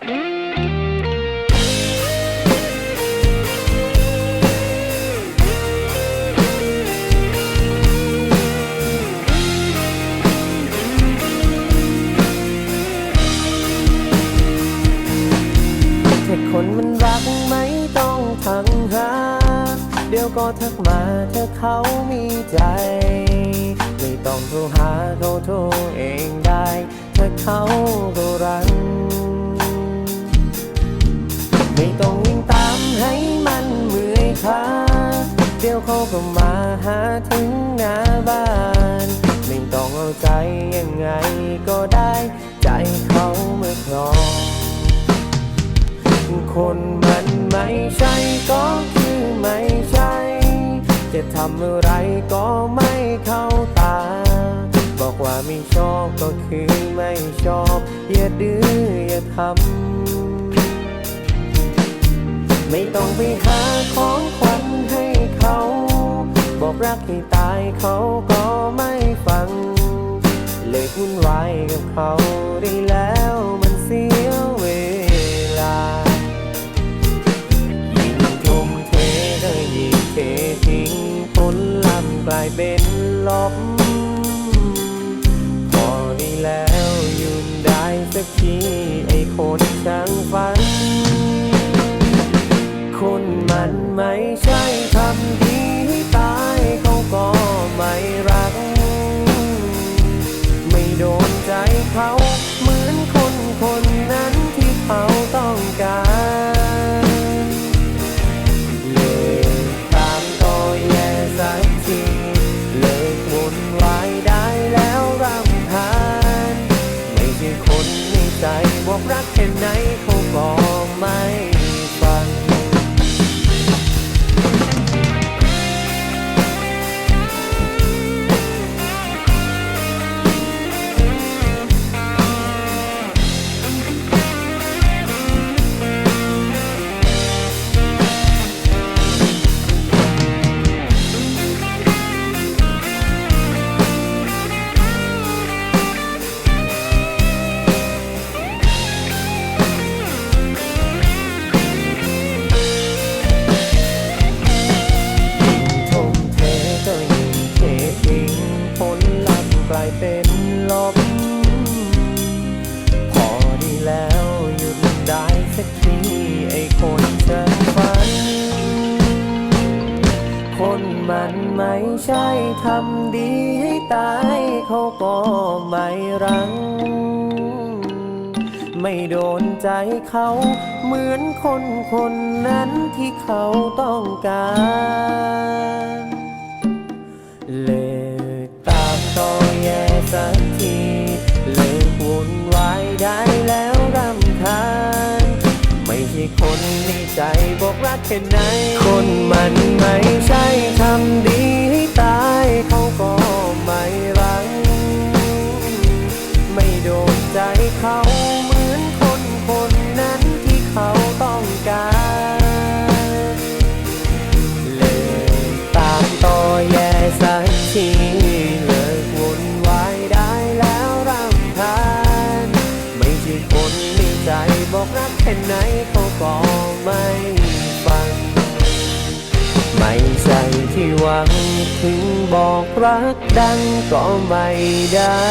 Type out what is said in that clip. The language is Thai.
ถ้าคนมันรักไม่ต้องทังหา เดี๋ยวก็ทักมาถ้าเขามีใจ ไม่ต้องโทรหาเขาโทรเองได้ ถ้าเขาก็รั เขาก็มาหาถึงหน้าบ้าน ไม่ต้องเอาใจยังไงก็ได้ ใจเขาเมื่อพร้อมคนมันไม่ใช่ก็คือไม่ใช่ จะทำอะไรก็ไม่เข้าตา บอกว่าไม่ชอบก็คือไม่ชอบ อย่าดื้ออย่าทำ ไม่ต้องไปหาของขวัญ รักให้ตายเขาก็ไม่ฟัง เลยวุ่นวายกับเขาได้แล้วมันเสียเวลา ยิ่งทุ่มเทก็ยิ่งเททิ้งผลลัพธ์กลายเป็นลบพอดีแล้วยุดได้สักทีไอ้คนช่า มันไม่ใช่ทำดีให้ตายเขาก็ไม่รัง ไม่โดนใจเขาเหมือนคนคนนั้นที่เขาต้องการเลิกตามต่อแย่สักทีเลิกวุ่นวายได้แล้วรำคาญไม่ใช่คนใน ใจบอกรักแค่ไหน คนมันไม่ใช่ทำดีให้ตายเขาก็ไม่รัง ไม่โดนใจเขาเหมือนคนคนนั้นที่เขาต้องการเลยตามต่อแย่สักทีเลิกวนวายได้แล้วรำคาญไม่ใช่คนในใจบอกรักแค่ไหนเขาก็ไม่ บอกรักดังก็ไม่ได้